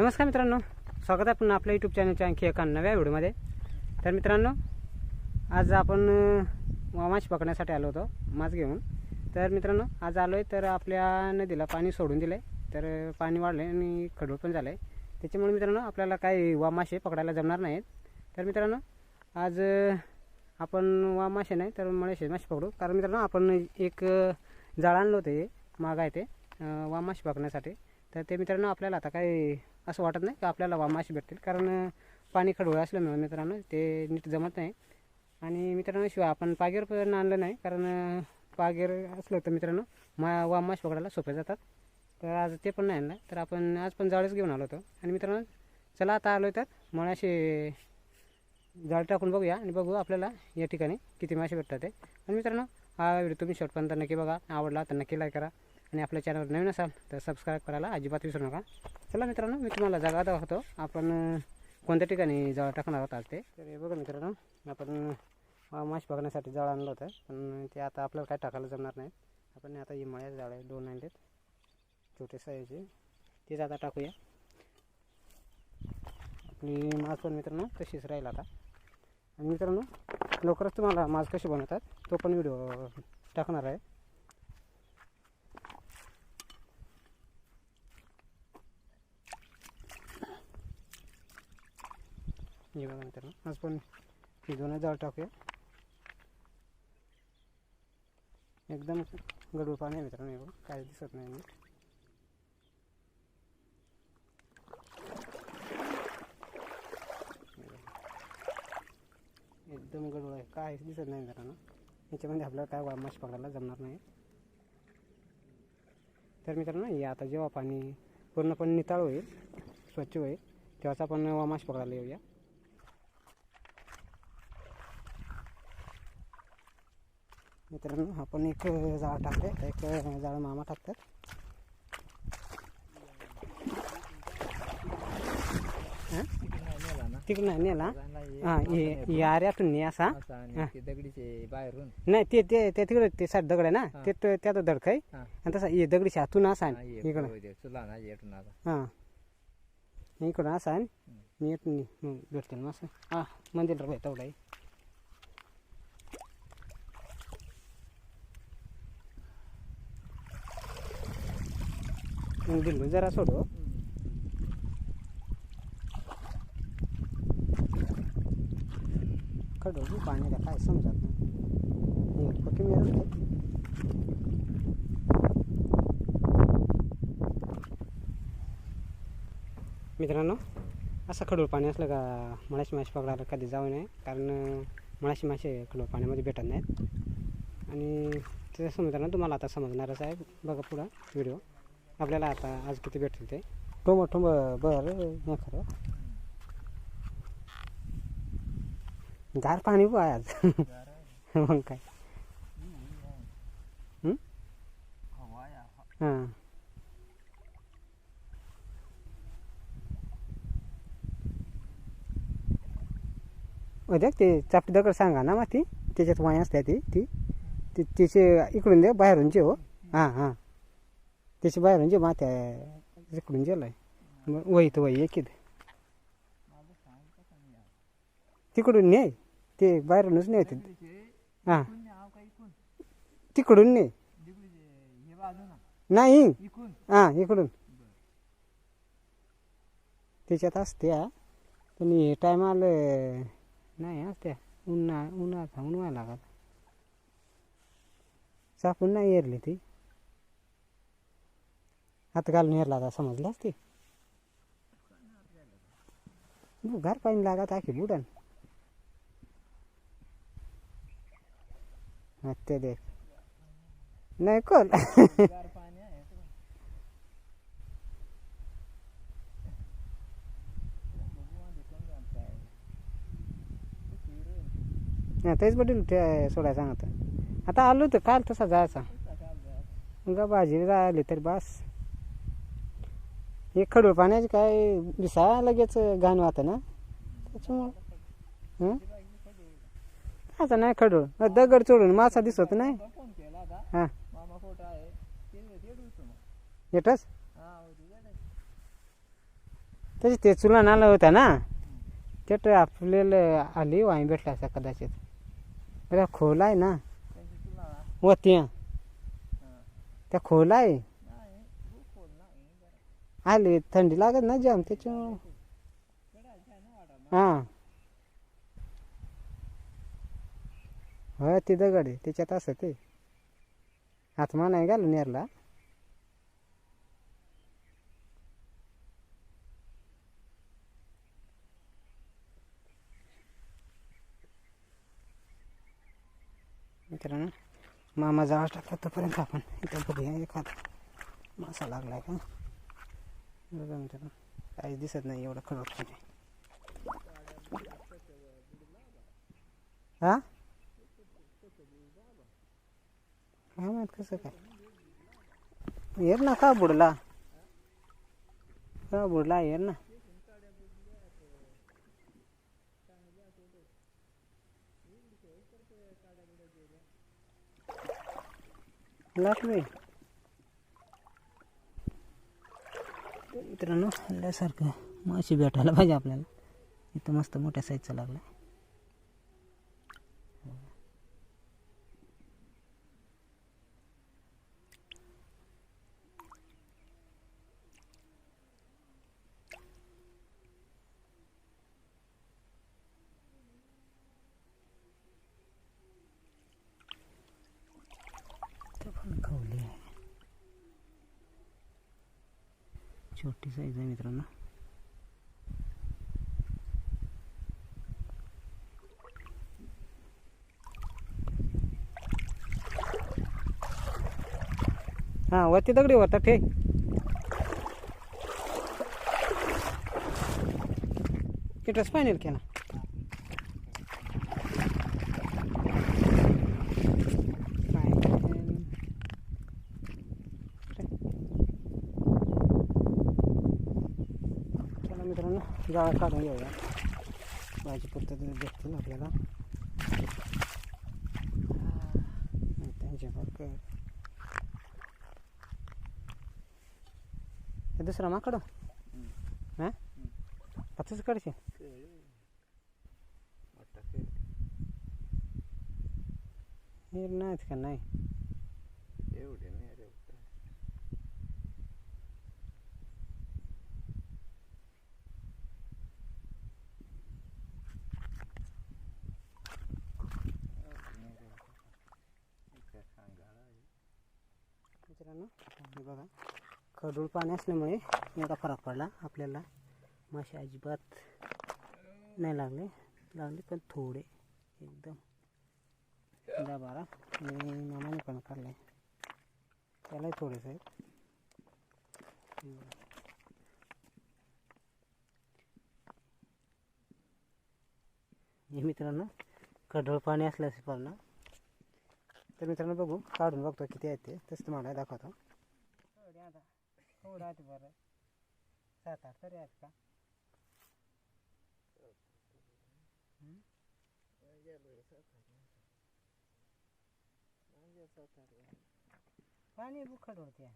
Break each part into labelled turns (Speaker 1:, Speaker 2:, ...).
Speaker 1: नमस्कार मित्रांनो स्वागत आहे पुन्हा आपल्या यूट्यूब चॅनलच्या आणखी एका नव्या व्हिडिओमध्ये तर मित्रांनो आज आपण अं, माछ पकडण्यासाठी आलो होतो मास घेऊन. तर मित्रांनो आज आलो आहे तर आपल्या नदीला पाणी सोडून दिलं आहे तर पाणी वाढलं आहे आणि खडूळ पण झालं आहे त्याच्यामुळे मित्रांनो आपल्याला काही वामाशे पकडायला जमणार नाहीत. तर मित्रांनो आज आपण वामाशे नाही तर मळेशे मासे पकडू. कारण मित्रांनो आपण एक जाळ आणलं होतं हे माग आहे ते अं, पकडण्यासाठी. तर ते मित्रांनो आपल्याला आता काही असं वाटत नाही की आपल्याला वा मासे भेटतील. कारण पाणी खडवळ असल्यामुळे मित्रांनो ते नीट जमत नाही. आणि मित्रांनो शिवाय आपण पागेर पण आणलं नाही. कारण पागेर असलं तर मित्रांनो मा वा मासे पकडायला सोपे जातात. तर आज ते पण नाही आणलं. तर आपण आज पण जाळच घेऊन आलो होतो. आणि मित्रांनो चला आता आलो तर मळाशी जाळ टाकून बघूया आणि बघू आपल्याला या ठिकाणी किती मासे भेटतात ते. आणि मित्रांनो हा व्हिडिओ तुम्ही शेवटपर्यंत नक्की बघा. आवडला तर नक्की लाईक करा. आणि आपल्या चॅनलवर नवीन असाल तर सबस्क्राईब करायला अजिबात विसरू नका. चला मित्रांनो मी तुम्हाला जागा दाखवतो. आपण कोणत्या ठिकाणी जाळ टाकणार आहोत आज ते? तर हे बघा मित्रांनो आपण माश बघण्यासाठी जाळ आणलं होतं पण ते आता आपल्याला काय टाकायला जमणार नाही आपण आता ही जाळ आहे दोन आणलेत. छोटे साईजचे. तेच आता टाकूया. आपली मास पण मित्रांनो तशीच राहील आता. आणि मित्रांनो लवकरच तुम्हाला मास कसे बनवतात तो पण व्हिडिओ टाकणार आहे. हे बघा मित्रांनो. आज पण ही दोन जाळ टाकूया. एकदम गडूळ पाणी आहे मित्रांनो हे बघा. काय दिसत नाही मी एकदम गडूळ आहे. काय दिसत नाही मित्रांनो. याच्यामध्ये आपल्याला काय वा पकडायला जमणार नाही. तर मित्रांनो हे आता जेव्हा पाणी पूर्णपणे निताळ होईल स्वच्छ होईल तेव्हाच आपण वामाश पकडायला येऊया. मित्रांनो आपण एक जाळ टाकले एक जाळ मामा टाकतात. हां? तिकडून नाही नेला? हां याऱ्यातून ने असा.
Speaker 2: दगडीचे बाहेरून.
Speaker 1: नाही ते ते तिकडे ते साठ दगड आहे ना. ते तो- त्याचा दडक आहे. आणि तसा हे दगडी हातून असा इकडं.
Speaker 2: ना
Speaker 1: हां इकडं असा आहे. मी येत नाही. मग भेटतील मग असं. हां मंदिर तेवढा आहे. मग दिलं जरा सोडू खडू पाण्याला काय समजत नाही मिळत मित्रांनो असं खडूळ पाणी असलं का मळाशी मासे पकडायला कधी जाऊ नये कारण मळाशी मासे खडूळ पाण्यामध्ये भेटत नाहीत. आणि तसं मित्रांनो तुम्हाला आता समजणारच आहे. बघा पुढं व्हिडिओ आपल्याला आता आज किती भेटतील ते? टोंब टोंब बरं नाही खरं. गार पाणी बघ आहे आज. मग काय? हां? देख ते चापटी दगड सांगा ना मग ती त्याच्यात वाय असते ती ती. ती तिचे इकडून दे बाहेरून जे हो. हां हां. त्याची बाहेरून जे मात्या इकडून गेलाय. मग वही तर वही एक तिकडून ने ते बाहेरूनच ने होते. हां. तिकडून ने नाही. हां इकडून. त्याच्यात असते हा. पण हे टाईम आलं नाही असत्या. उन्हा उन्हा थांबून व्हायला लागत सापून नाही एरली ती. हात घालून एरला आता समजलं असते. घर पाणी लागत आखी बुडन? हा, ते देख नाही कोल तेच बटील ते सोडायला सांगत. आता आलो तर काल तसा जायचा. ग भाजी राहिली तरी बस. हे खडूळ पाण्याचे काय दिसा लगेच घाण वाहतं ना? त्याच्यामुळं हं? नाही खडूळ. दगड चोडून मासा दिसत नाही? हां.
Speaker 2: ते
Speaker 1: येतच?
Speaker 2: हा ते
Speaker 1: ते चुला नाला होता ना? ते आपल्याला आली वाई भेटला असा कदाचित. बघा खोल आहे ना?
Speaker 2: व
Speaker 1: वती. त्या खोल आहे
Speaker 2: नाही खूप खोल नाही जरा
Speaker 1: आले थंडी लागत ना जाम त्याच्या
Speaker 2: हा. होय
Speaker 1: हां हो ती दगड आहे त्याच्यात असं ते. हातमा नाही घालून यारला मित्रांनो मामा जवळ टाकला तोपर्यंत आपण इथं बघूया एखादा मासा लागलाय का? बघा मित्रांनो. काहीच दिसत नाही एवढं खडक म्हणजे. हा? काय माहीत कसं काय? येर ना का बुडला? का बुडला? येर ना. लागले मित्रांनो हल्ल्यासारखं माशी भेटायला पाहिजे आपल्याला. इथं मस्त मोठ्या साईजचा लागला इथं पण खवली आहे छोटी साईज आहे मित्रांनो. हा वरती दगडी वरता ठे इथं फायनल केला Spinal. चला मित्रांनो जाळं काढून घेऊया भाजी पद्धत भेटतील आपल्याला त्यांच्या फक्त हे दुसरा माकडं हा आताच काढचे
Speaker 2: मोठा खेळ
Speaker 1: हे नाहीत का नाही
Speaker 2: एवढे नाही
Speaker 1: मित्रांनो हे बघा. खडूळ पाणी असल्यामुळे एवढा फरक पडला. आपल्याला मासे अजिबात नाही लागले. लागले पण थोडे. एकदम. दहा बारा. आणि मामाने पण काढले त्यालाही थोडे आहेत. हे मित्रांनो कडोळ पाणी असल्यास पण तर मित्रांनो बघू काढून बघतो किती आहेत ते. तसं तुम्हाला दाखवतो बरं. सात आठ तरी आहेत का? पाणी बुखड होते.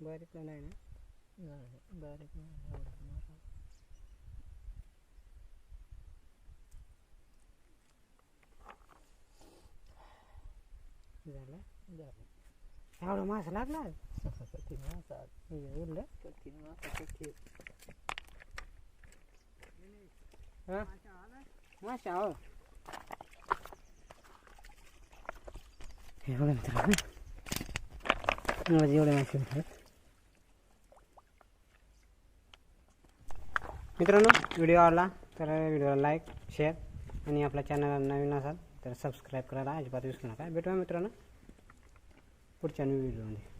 Speaker 1: बारीक नाही ना
Speaker 2: नाही बारीक नाही एवढं मोठा.
Speaker 1: झालं
Speaker 2: झालं.
Speaker 1: एवढा मासा लागला
Speaker 2: कठीण मासा
Speaker 1: हे उरलं
Speaker 2: कठीण मासा कठीण
Speaker 1: हा बघा मित्रांनो माझे एवढे मासे मित्रांनो व्हिडिओ आवडला तर व्हिडिओला लाईक शेअर आणि आपल्या चॅनल नवीन असाल तर सबस्क्राईब करायला अजिबात विसरू नका भेटूया मित्रांनो पुढच्या व्हिडिओमध्ये